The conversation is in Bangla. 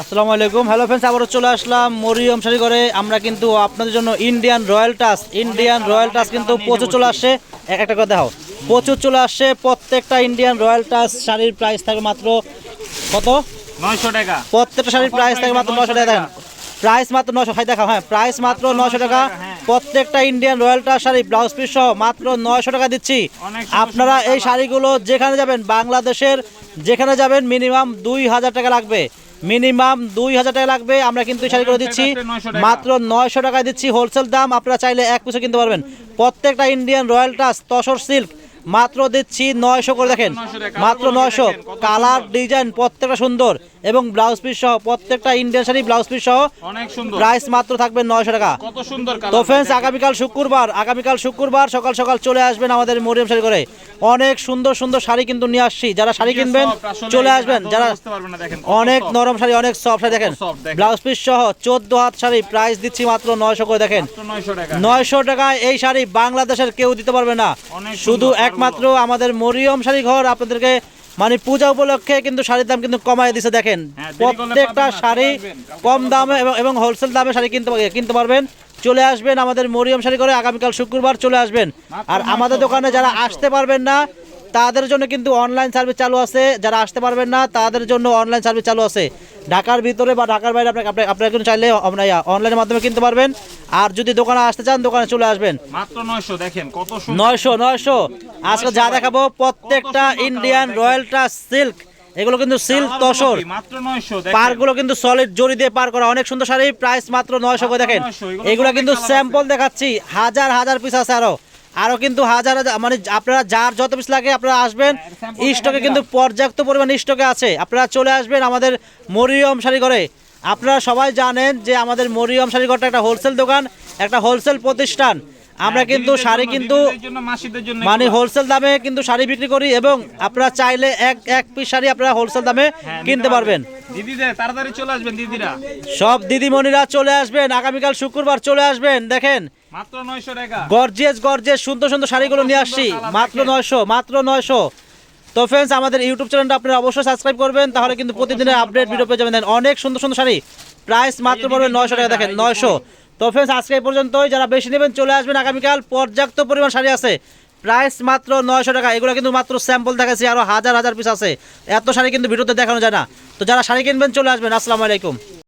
আসসালামু আলাইকুম। হ্যালো ফ্রেন্ডস আবারও চলে আসলাম মরিয়ম শাড়ি করে আমরা কিন্তু আপনাদের জন্য Indian royal touch Indian royal touch কিন্তু প্রচুর চলে আসছে। এক একটা করে দেখাও। প্রচুর চলে আসছে প্রত্যেকটা ইন্ডিয়ান রয়্যাল টাস শাড়ির প্রাইস থাকবে মাত্র কত? নয়শো টাকা। প্রত্যেকটা শাড়ির প্রাইস থাকে মাত্র নশো টাকা। দেখেন প্রাইস মাত্র নশো হাই দেখাও হ্যাঁ প্রাইস মাত্র নশো টাকা। হ্যাঁ। প্রত্যেকটা ইন্ডিয়ান রয়্যাল টাস শাড়ি ব্লাউজ পিস সহ মাত্র নয়শো টাকা দিচ্ছি। আপনারা এই শাড়িগুলো যেখানে যাবেন বাংলাদেশের যেখানে যাবেন মিনিমাম দুই হাজার টাকা লাগবে। মিনিমাম দুই হাজার টাকা লাগবে। আমরা কিন্তু শাড়ি করে দিচ্ছি। সেক্ষেত্রে 900 টাকা। মাত্র নয়শো টাকায় দিচ্ছি হোলসেল দাম। আপনারা চাইলে এক পিসও কিনতে পারবেন। প্রত্যেকটা ইন্ডিয়ান রয়্যাল টাস তসর সিল্ক মাত্র দিচ্ছি নয়শো করে দেখেন। মাত্র নয়শো কালার ডিজাইন প্রত্যেকটা সুন্দর। এবং ব্লাউজ পিস সহ প্রত্যেকটা ইন্ডিয়ান শাড়ি ব্লাউজ পিস সহ অনেক সুন্দর। প্রাইস মাত্র থাকবে নয়শো টাকা। কত সুন্দর তো ফ্রেন্ডস আগামীকাল শুক্রবার আগামীকাল শুক্রবার সকাল সকাল চলে আসবেন আমাদের মরিয়ম শাড়ি করে। অনেক সুন্দর সুন্দর শাড়ি কিন্তু নিয়ে আসছি। যারা শাড়ি কিনবেন চলে আসবেন। যারা অনেক নরম শাড়ি অনেক সফট শাড়ি দেখেন। ব্লাউজ পিস সহ চোদ্দ হাত শাড়ি প্রাইস দিচ্ছি মাত্র নয়শো করে দেখেন। নয়শো টাকা। টাকায় এই শাড়ি বাংলাদেশের কেউ দিতে পারবে না। শুধু একমাত্র আমাদের মরিয়ম শাড়ি ঘর। আপনাদেরকে মানে পূজা উপলক্ষে কিন্তু শাড়ির দাম কিন্তু কমায় দিছে দেখেন। হ্যাঁ, প্রত্যেকটা শাড়ি কম দামে এবং এবং হোলসেল দামে শাড়ি কিনতে কিনতে পারবেন। চলে আসবেন আমাদের মরিয়ম শাড়ি করে আগামীকাল শুক্রবার চলে আসবেন। আর আমাদের দোকানে যারা আসতে পারবেন না তাদের জন্য কিন্তু অনলাইন সার্ভিস চালু আছে। যারা আসতে পারবেন না তাদের জন্য অনলাইন সার্ভিস চালু আছে। ঢাকার ভিতরে বা ঢাকার বাইরে আপনাকে আপনি- আপনারা কিন্তু চাইলে অনলাইনের মাধ্যমে কিনতে পারবেন। আর যদি দোকানে আসতে চান দোকানে চলে আসবেন। মাত্র নয়শো দেখেন কত সুন্দর। নয়শো নয়শো। আজকে যা দেখাবো প্রত্যেকটা Indian colour royal touch silk এগুলো কিন্তু সিল্ক তসর। পারগুলো কিন্তু সলিড জড়ি দিয়ে পার করা। অনেক সুন্দর শাড়ি প্রাইস মাত্র নয়শো করে দেখেন। এগুলো এগুলো কিন্তু স্যাম্পল দেখাচ্ছি। হাজার হাজার পিস আছে আরও। আরও কিন্তু হাজার হাজার মানে আপনারা যার যত পিস লাগে আপনারা আসবেন। হ্যাঁ, স্টকে কিন্তু পর্যাপ্ত পরিমাণ স্টকে আছে। আপনারা চলে আসবেন আমাদের মরিয়ম শাড়ি ঘরে আপনারা সবাই জানেন যে আমাদের মরিয়ম শাড়ি ঘরটা একটা হোলসেল দোকান একটা হোলসেল প্রতিষ্ঠান। আমরা হ্যাঁ, কিন্তু শাড়ি কিন্তু মানে হোলসেল দামে কিন্তু শাড়ি বিক্রি করি এবং আপনারা চাইলে এক এক পিস শাড়ি আপনারা হোলসেল দামে হ্যাঁ, কিনতে পারবেন। দিদিদের তাড়াতাড়ি চলে আসবেন দিদিরা। সব দিদিমণিরা চলে আসবেন। আগামীকাল শুক্রবার চলে আসবেন। দেখেন মাত্র নয়শো টাকা। গর্জিয়াস গর্জিয়াস সুন্দর সুন্দর শাড়িগুলো নিয়ে আসছি। মাত্র দেখেন। নয়শো মাত্র নয়শো। তো ফ্রেন্ডস আমাদের ইউটিউব চ্যানেলটা আপনারা অবশ্যই সাবস্ক্রাইব করবেন তাহলে কিন্তু প্রতিদিনের আপডেট ভিডিও পেয়ে যাবেন। অনেক সুন্দর সুন্দর শাড়ি। প্রাইস মাত্র পড়বে নয়শো টাকা দেখেন নয়শো। তো ফ্রেন্ডস আজকে এই পর্যন্তই। যারা বেশি নেবেন চলে আসবেন আগামীকাল। পর্যাপ্ত পরিমাণ শাড়ি আছে। প্রাইস মাত্র নয়শো টাকা। এগুলো কিন্তু মাত্র স্যাম্পল দেখাচ্ছি আরও হাজার হাজার পিস আছে। এত শাড়ি কিন্তু ভিডিওতে দেখানো যায় না। তো যারা শাড়ি কিনবেন চলে আসবেন। আসসালামু আলাইকুম।